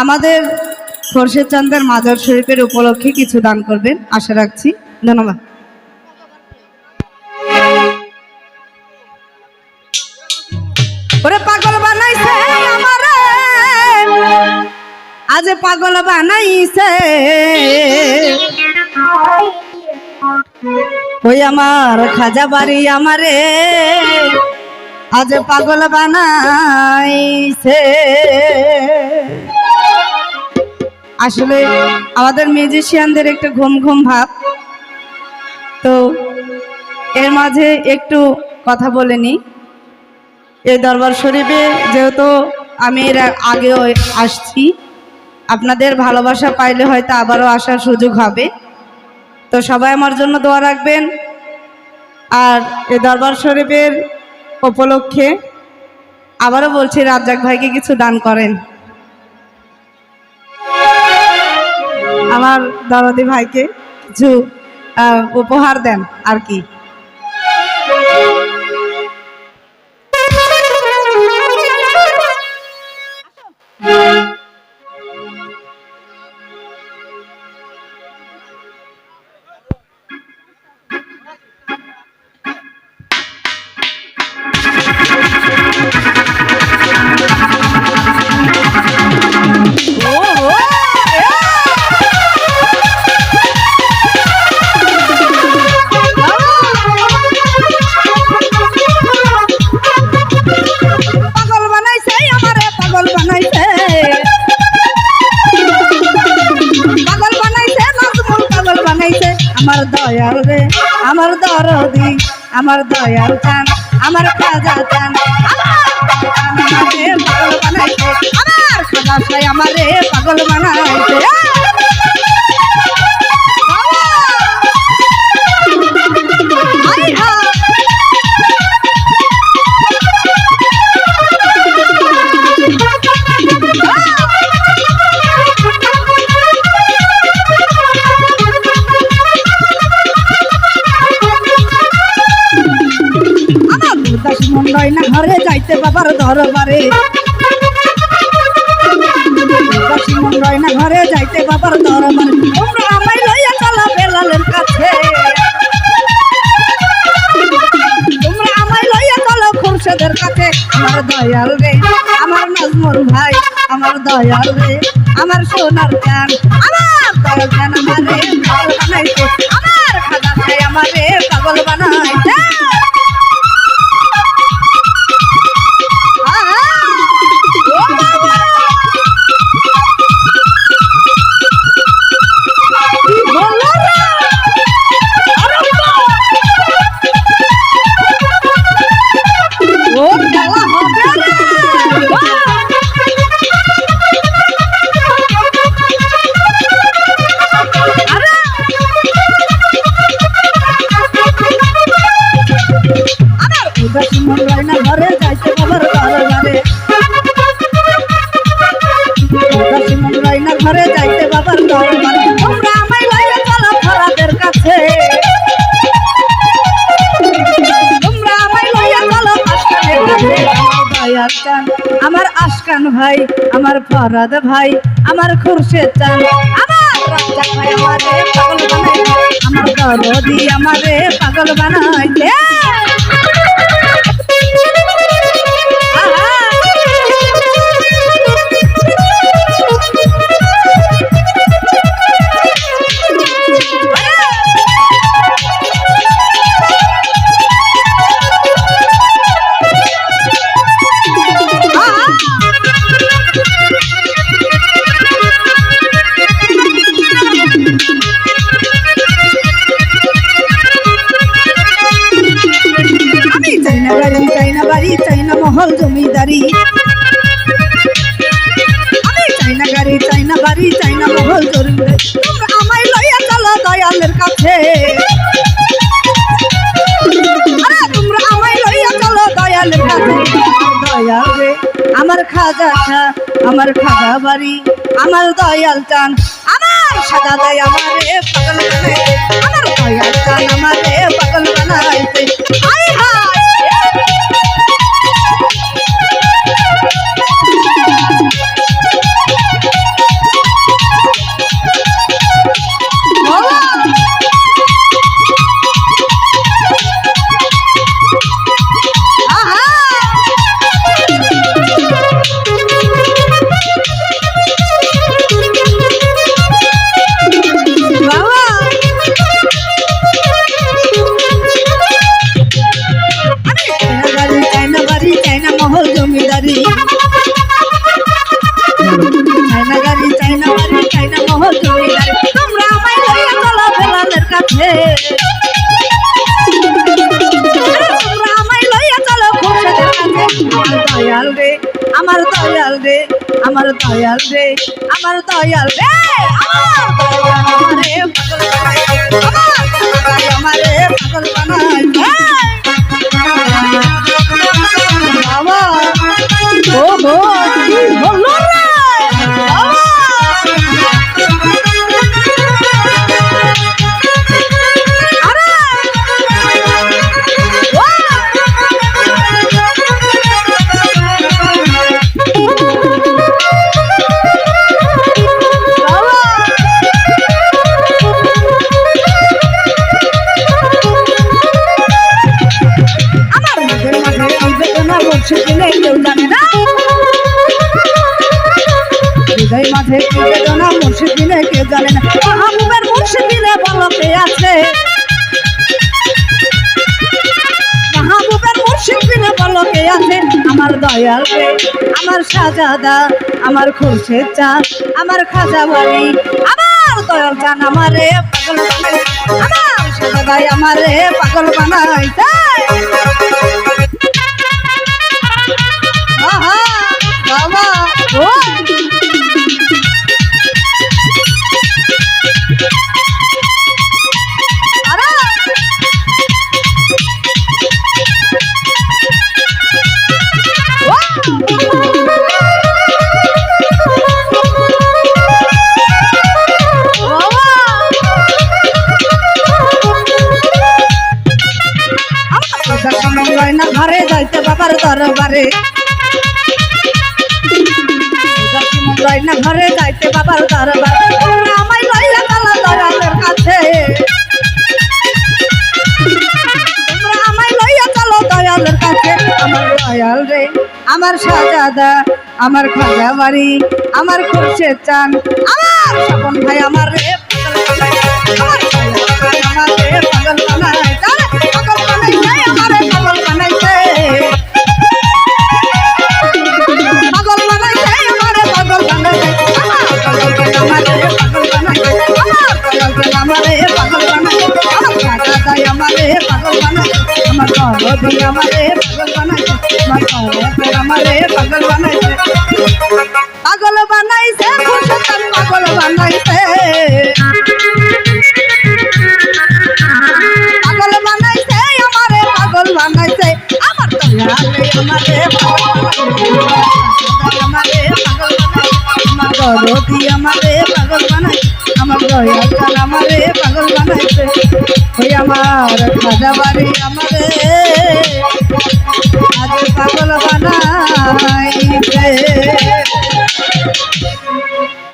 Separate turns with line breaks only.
আমাদের খোরশেদ চন্দ্রের মাজার শরীফের উপলক্ষে কিছু দান করবেন। আশা রাখছি। ধন্যবাদ। বানাইছে আজ পাগল বানাইছে। ওই আমার খাজা বাড়ি আমারে। আজ পাগল বানাইছে। আসলে আমাদের মিউজিশিয়ানদের একটু ঘুম ঘুম ভাব। তো এর মাঝে একটু কথা বলে নি। এই দরবার শরীফে যেহেতু আমি এর আগেও আসছি, আপনাদের ভালোবাসা পাইলে হয়তো আবারও আসার সুযোগ হবে। তো সবাই আমার জন্য দোয়া রাখবেন। আর এই দরবার শরীফের উপলক্ষে আবারও বলছি, রাজ্জাক ভাইকে কিছু দান করেন। আমার দরদি ভাইকে কিছু উপহার দেন আর কি। পাগল দয়াল রে, আমার দরদি, আমার দয়াল চান, আমার খাজা চান। আমার পাগল বানাইছে, আমার সদাশয় আমারে পাগল বানাইছে। যাইতে বাবার দরবারে। মন রয় না ঘরে যাইতে বাবার দরবারে। তোমরা আমায় লইয়া চলা বেলালের কাছে। তোমরা আমায় লইয়া চলো খুরশেদের কাছে। আমার দয়াল রে, আমার নাজমুল ভাই, আমার দয়াল রে, আমার সোনার গান আমার দয়াল গান আমারে আমার আশকান ভাই, আমার ফরাদ ভাই, আমার খুরশেদ চান, আমার রাজ্জাক ভাই আমারে পাগল বানাইছে আমার আমারে পাগল বানাইছে না গাড়ি চাই বাড়ি চাই না মহল জমিদারি। চাই না গাড়ি চাই বাড়ি চাই মহল জমিদারি আমায় লইয়া চলো দয়ালের কাছে। রে আমার খাজা আমার খাজা বাড়ি, আমার দয়াল চান। আমার সাদা দয় আমারে পাগল বানাইছে। আমার দয়াল চান আমারে পাগল বানাইছে। হায় হায়! আমার দয়াল রে, আমার দয়াল রে। আমার দয়াল রে, পাগল বানাই। আমার দয়াল রে, পাগল বানাইছে হৃদয় মাঝে কি বেদনা মুর্শিদ দিলে কেউ জানে না। মাহবুবের মুর্শিদ দিলে বলতে আছে। মাহবুবের মুর্শিদ দিলে বলকে আছে আমার দয়াল রে আমার সাজাদা আমার খুরশেদ চান আমার খাজা বাড়ি আমার দয়াল চান আমারে পাগল বানাই আমার সাজাদাই আমারে পাগল বানাইছে আহা, না ঘরে যাইতে বাবার দরবারে। না ঘরে যাইতে বাবার দরবার। আমার রে, আমার সাজাদা, আমার খাজা বাড়ি আমার খুরশে চান। আমার স্বপন ভাই, আমার রে পাগল পাগল আমার পাগল বানাইছে আমার পাগল বানাইছে। পাগল বানাইছে খুশতান পাগল বানাইছে। পাগল বানাইছে আমারে পাগল বানাইছে আমার দয়ালে আমারে পাগল বানাইছে। আমারে পাগল বানাইছে আমার গরদি আমারে পাগল বানাইছে। আমার দয়াল আমারে পাগল বানাইছে। ওই আমার খাজা বাড়ি আমারে আজ পাগল বানাইছে।